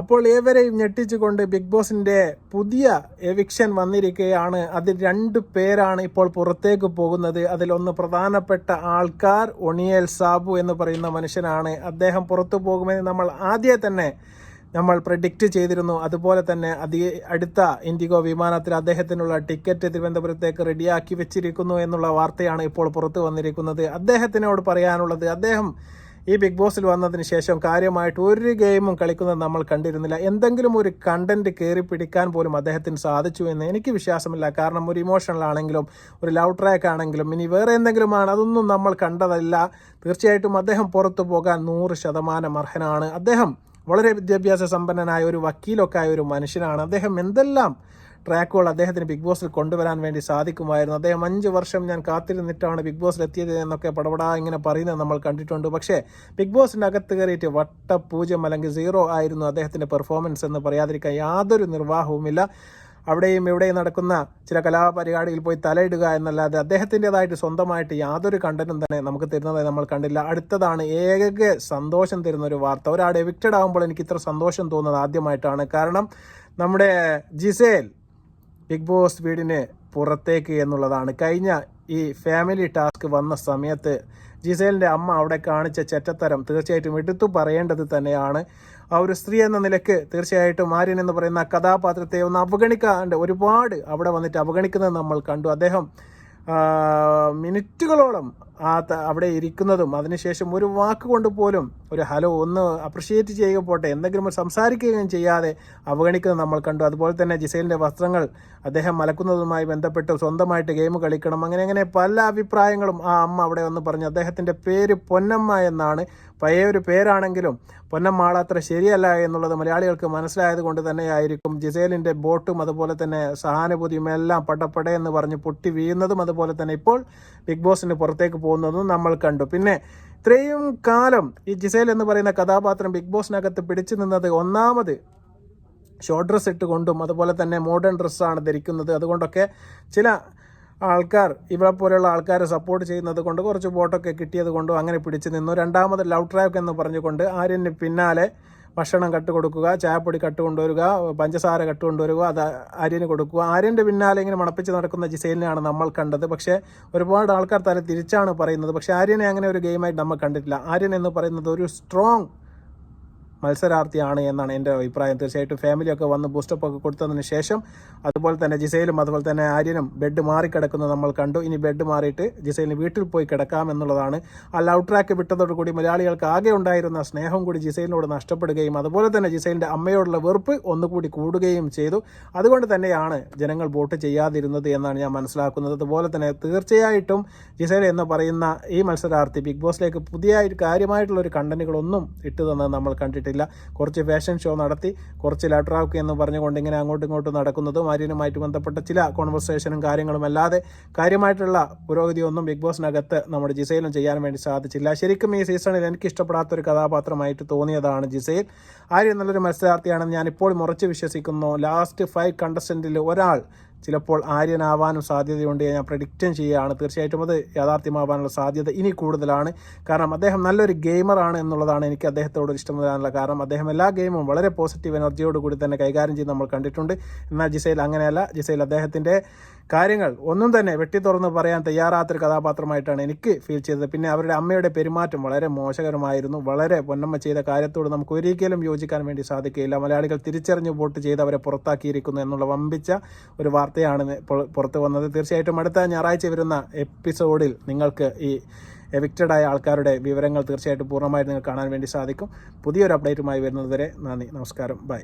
അപ്പോൾ ഏവരെയും ഞെട്ടിച്ചുകൊണ്ട് ബിഗ് ബോസിന്റെ പുതിയ എവിക്ഷൻ വന്നിരിക്കുകയാണ്. അതിൽ രണ്ട് പേരാണ് ഇപ്പോൾ പുറത്തേക്ക് പോകുന്നത്. അതിലൊന്ന് പ്രധാനപ്പെട്ട ആൾക്കാർ ഒണിയൽ സാബു എന്ന് പറയുന്ന മനുഷ്യനാണ്. അദ്ദേഹം പുറത്തു പോകുമെന്ന് നമ്മൾ ആദ്യം തന്നെ നമ്മൾ പ്രഡിക്റ്റ് ചെയ്തിരുന്നു. അതുപോലെ തന്നെ അതി അടുത്ത ഇൻഡിഗോ വിമാനത്തിൽ അദ്ദേഹത്തിനുള്ള ടിക്കറ്റ് തിരുവനന്തപുരത്തേക്ക് റെഡിയാക്കി വെച്ചിരിക്കുന്നു എന്നുള്ള വാർത്തയാണ് ഇപ്പോൾ പുറത്തു വന്നിരിക്കുന്നത്. അദ്ദേഹത്തിനോട് പറയാനുള്ളത് അദ്ദേഹം ഈ ബിഗ് ബോസിൽ വന്നതിന് ശേഷം കാര്യമായിട്ട് ഒരു ഗെയിമും കളിക്കുന്നത് നമ്മൾ കണ്ടിരുന്നില്ല. എന്തെങ്കിലും ഒരു കണ്ടന്റ് കയറി പിടിക്കാൻ പോലും അദ്ദേഹത്തിന് സാധിച്ചു എന്ന് എനിക്ക് വിശ്വാസമില്ല. കാരണം ഒരു ഇമോഷണൽ ആണെങ്കിലും ഒരു ലവ് ട്രാക്ക് ആണെങ്കിലും ഇനി വേറെ എന്തെങ്കിലും ആണ് അതൊന്നും നമ്മൾ കണ്ടതല്ല. തീർച്ചയായിട്ടും അദ്ദേഹം പുറത്തു പോകാൻ നൂറ് ശതമാനം അർഹനാണ്. അദ്ദേഹം വളരെ വിദ്യാഭ്യാസ സമ്പന്നനായ ഒരു വക്കീലൊക്കെ ആയ ഒരു മനുഷ്യനാണ്. അദ്ദേഹം എന്തെല്ലാം ട്രാക്കുകൾ അദ്ദേഹത്തിന് ബിഗ് ബോസിൽ കൊണ്ടുവരാൻ വേണ്ടി സാധിക്കുമായിരുന്നു. അദ്ദേഹം അഞ്ച് വർഷം ഞാൻ കാത്തിരുന്നിട്ടാണ് ബിഗ് ബോസിൽ എത്തിയത് എന്നൊക്കെ പടപടാ ഇങ്ങനെ പറയുന്നത് നമ്മൾ കണ്ടിട്ടുണ്ട്. പക്ഷേ ബിഗ് ബോസിന്റെ അകത്ത് കയറിയിട്ട് വട്ട പൂജ്യം അല്ലെങ്കിൽ സീറോ ആയിരുന്നു അദ്ദേഹത്തിന്റെ പെർഫോമൻസ് എന്ന് പറയാതിരിക്കാൻ യാതൊരു നിർവാഹവുമില്ല. അവിടെയും ഇവിടെയും നടക്കുന്ന ചില കലാപരിപാടിയിൽ പോയി തലയിടുക എന്നല്ലാതെ അദ്ദേഹത്തിന്റെതായിട്ട് സ്വന്തമായിട്ട് യാതൊരു കണ്ടന്റും തന്നെ നമുക്ക് തരുന്നതായി നമ്മൾ കണ്ടില്ല. അടുത്തതാണ് ഏക സന്തോഷം തരുന്ന ഒരു വാർത്ത. ഒരാൾ എവിക്റ്റഡ് ആകുമ്പോൾ എനിക്ക് ഇത്ര സന്തോഷം തോന്നുന്നത് ആദ്യമായിട്ടാണ്. കാരണം നമ്മുടെ ജിസേൽ ബിഗ് ബോസ് വീടിന് പുറത്തേക്ക് എന്നുള്ളതാണ്. കഴിഞ്ഞ ഈ ഫാമിലി ടാസ്ക് വന്ന സമയത്ത് ജിസേലിന്റെ അമ്മ അവിടെ കാണിച്ച ചെറ്റത്തരം തീർച്ചയായിട്ടും എടുത്തു പറയേണ്ടത് തന്നെയാണ്. ആ ഒരു സ്ത്രീ എന്ന നിലയ്ക്ക് തീർച്ചയായിട്ടും ആര്യൻ എന്ന് പറയുന്ന കഥാപാത്രത്തെ ഒന്ന് അവഗണിക്കാണ്ട് ഒരുപാട് അവിടെ വന്നിട്ട് അവഗണിക്കുന്നത് നമ്മൾ കണ്ടു. അദ്ദേഹം മിനിറ്റുകളോളം ആ അവിടെ ഇരിക്കുന്നതും അതിനുശേഷം ഒരു വാക്ക് കൊണ്ട് പോലും ഒരു ഹലോ ഒന്ന് അപ്രിഷിയേറ്റ് ചെയ്യുക പോട്ടെ എന്തെങ്കിലും സംസാരിക്കുകയും ചെയ്യാതെ അവഗണിക്കുന്നത് നമ്മൾ കണ്ടു. അതുപോലെ തന്നെ ജിസൈലിന്റെ വസ്ത്രങ്ങൾ അദ്ദേഹം മലക്കുന്നതുമായി ബന്ധപ്പെട്ട് സ്വന്തമായിട്ട് ഗെയിം കളിക്കണം. അങ്ങനെ അങ്ങനെ പല അഭിപ്രായങ്ങളും ആ അമ്മ അവിടെ വന്ന് പറഞ്ഞു. അദ്ദേഹത്തിന്റെ പേര് പൊന്നമ്മ എന്നാണ്. പഴയ ഒരു പേരാണെങ്കിലും പൊന്നമ്മ ആളത്ര ശരിയല്ല എന്നുള്ളത് മലയാളികൾക്ക് മനസ്സിലായത് കൊണ്ട് തന്നെയായിരിക്കും. ജിസേലിന്റെ ബോട്ടും അതുപോലെ തന്നെ സഹാനുഭൂതിയും എല്ലാം പടപ്പട എന്ന് പറഞ്ഞ് പൊട്ടി വീഴുന്നതും അതുപോലെ തന്നെ ഇപ്പോൾ ബിഗ് ബോസിന് പുറത്തേക്ക് പോകുന്നതും നമ്മൾ കണ്ടു. പിന്നെ ഇത്രയും കാലം ഈ ജിസേൽ എന്ന് പറയുന്ന കഥാപാത്രം ബിഗ് ബോസിനകത്ത് പിടിച്ചു നിന്നത് ഒന്നാമത് ഷോർട്ട് ഡ്രസ്സ് ഇട്ടുകൊണ്ടും അതുപോലെ തന്നെ മോഡേൺ ഡ്രസ്സാണ് ധരിക്കുന്നത്. അതുകൊണ്ടൊക്കെ ചില ആൾക്കാർ ഇവിടെ പോലെയുള്ള ആൾക്കാരെ സപ്പോർട്ട് ചെയ്യുന്നത് കൊണ്ട് കുറച്ച് വോട്ടൊക്കെ കിട്ടിയത് കൊണ്ടും അങ്ങനെ പിടിച്ചു നിന്നു. രണ്ടാമത് ലവ് ട്രാക്ക് എന്ന് പറഞ്ഞുകൊണ്ട് ആര്യന് പിന്നാലെ ഭക്ഷണം കട്ടുകൊടുക്കുക ചായപ്പൊടി കട്ടുകൊണ്ടുവരിക പഞ്ചസാര കട്ടുകൊണ്ടുവരിക അത് ആര്യന് കൊടുക്കുക. ആര്യന്റെ പിന്നാലെ ഇങ്ങനെ മണപ്പിച്ച് നടക്കുന്ന ജിസൈലിനെയാണ് നമ്മൾ കണ്ടത്. പക്ഷേ ഒരുപാട് ആൾക്കാർ തന്നെ തിരിച്ചാണ് പറയുന്നത്. പക്ഷേ ആര്യനെ അങ്ങനെ ഒരു ഗെയിമായിട്ട് നമ്മൾ കണ്ടിട്ടില്ല. ആര്യൻ എന്ന് പറയുന്നത് ഒരു സ്ട്രോങ് മത്സരാർത്ഥിയാണ് എന്നാണ് എന്റെ അഭിപ്രായം. തീർച്ചയായിട്ടും ഫാമിലിയൊക്കെ വന്ന് ബൂസ്റ്റപ്പ് ഒക്കെ കൊടുത്തതിന് ശേഷം അതുപോലെ തന്നെ ജിസയിലും അതുപോലെ തന്നെ ആര്യനും ബെഡ് മാറിക്കിടക്കുന്നത് നമ്മൾ കണ്ടു. ഇനി ബെഡ് മാറിയിട്ട് ജിസൈലിന് വീട്ടിൽ പോയി കിടക്കാം എന്നുള്ളതാണ്. ആ ലവ് ട്രാക്ക് വിട്ടതോടുകൂടി മലയാളികൾക്ക് ആകെ ഉണ്ടായിരുന്ന സ്നേഹം കൂടി ജിസൈലിനോട് നഷ്ടപ്പെടുകയും അതുപോലെ തന്നെ ജിസൈലിന്റെ അമ്മയോടുള്ള വെറുപ്പ് ഒന്നുകൂടി കൂടുകയും ചെയ്തു. അതുകൊണ്ട് തന്നെയാണ് ജനങ്ങൾ വോട്ട് ചെയ്യാതിരുന്നത് എന്നാണ് ഞാൻ മനസ്സിലാക്കുന്നത്. അതുപോലെ തന്നെ തീർച്ചയായിട്ടും ജിസൈൽ എന്ന് പറയുന്ന ഈ മത്സരാർത്ഥി ബിഗ് ബോസിലേക്ക് പുതിയ കാര്യമായിട്ടുള്ള ഒരു കണ്ടന്റുകളൊന്നും ഇട്ടു നമ്മൾ കണ്ടിട്ടില്ല. പറ്റില്ല കുറച്ച് ഫാഷൻ ഷോ നടത്തി കുറച്ച് ലാട്രാക്ക് എന്ന് പറഞ്ഞുകൊണ്ട് ഇങ്ങനെ അങ്ങോട്ടും ഇങ്ങോട്ടും നടക്കുന്നത് ആര്യനുമായിട്ട് ബന്ധപ്പെട്ട ചില കോൺവെർസേഷനും കാര്യങ്ങളും അല്ലാതെ കാര്യമായിട്ടുള്ള പുരോഗതിയൊന്നും ബിഗ് ബോസിനകത്ത് നമ്മുടെ ജിസയിലും ചെയ്യാൻ വേണ്ടി സാധിച്ചില്ല. ശരിക്കും ഈ സീസണിൽ എനിക്ക് ഇഷ്ടപ്പെടാത്ത ഒരു കഥാപാത്രമായിട്ട് തോന്നിയതാണ് ജിസയിൽ ആര്യ നല്ലൊരു മത്സരാർത്ഥിയാണെന്ന് ഞാൻ ഇപ്പോൾ മുറച്ച് വിശ്വസിക്കുന്നു. ലാസ്റ്റ് ഫൈവ് കണ്ടസ്റ്റന്റിൽ ഒരാൾ ചിലപ്പോൾ ആര്യനാവാനും സാധ്യതയുണ്ട് ഞാൻ പ്രഡിക്റ്റും ചെയ്യുകയാണ്. തീർച്ചയായിട്ടും അത് യാഥാർത്ഥ്യമാവാനുള്ള സാധ്യത ഇനി കൂടുതലാണ്. കാരണം അദ്ദേഹം നല്ലൊരു ഗെയിമറാണ് എന്നുള്ളതാണ് എനിക്ക് അദ്ദേഹത്തോട് ഇഷ്ടം വരാനുള്ള കാരണം. അദ്ദേഹം എല്ലാ ഗെയിമും വളരെ പോസിറ്റീവ് എനർജിയോട് കൂടി തന്നെ കൈകാര്യം ചെയ്ത് നമ്മൾ കണ്ടിട്ടുണ്ട്. എന്നാൽ ജിസൈൽ അങ്ങനെയല്ല. ജിസൈൽ അദ്ദേഹത്തിന്റെ കാര്യങ്ങൾ ഒന്നും തന്നെ വെട്ടി തുറന്ന് പറയാൻ തയ്യാറാത്തൊരു കഥാപാത്രമായിട്ടാണ് എനിക്ക് ഫീൽ ചെയ്തത്. പിന്നെ അവരുടെ അമ്മയുടെ പെരുമാറ്റം വളരെ മോശകരമായിരുന്നു. വളരെ പൊന്നമ്മ ചെയ്ത കാര്യത്തോട് നമുക്ക് ഒരിക്കലും യോജിക്കാൻ വേണ്ടി സാധിക്കുകയില്ല. മലയാളികൾ തിരിച്ചറിഞ്ഞു വോട്ട് ചെയ്ത് അവരെ പുറത്താക്കിയിരിക്കുന്നു എന്നുള്ള വമ്പിച്ച ഒരു വാർത്തയാണ് പുറത്ത് വന്നത്. തീർച്ചയായിട്ടും അടുത്ത ഞായറാഴ്ച വരുന്ന എപ്പിസോഡിൽ നിങ്ങൾക്ക് ഈ എവിക്റ്റഡ് ആയ ആൾക്കാരുടെ വിവരങ്ങൾ തീർച്ചയായിട്ടും പൂർണമായിട്ട് നിങ്ങൾക്ക് കാണാൻ വേണ്ടി സാധിക്കും. പുതിയൊരു അപ്ഡേറ്റുമായി വരുന്നതുവരെ നന്ദി നമസ്കാരം ബൈ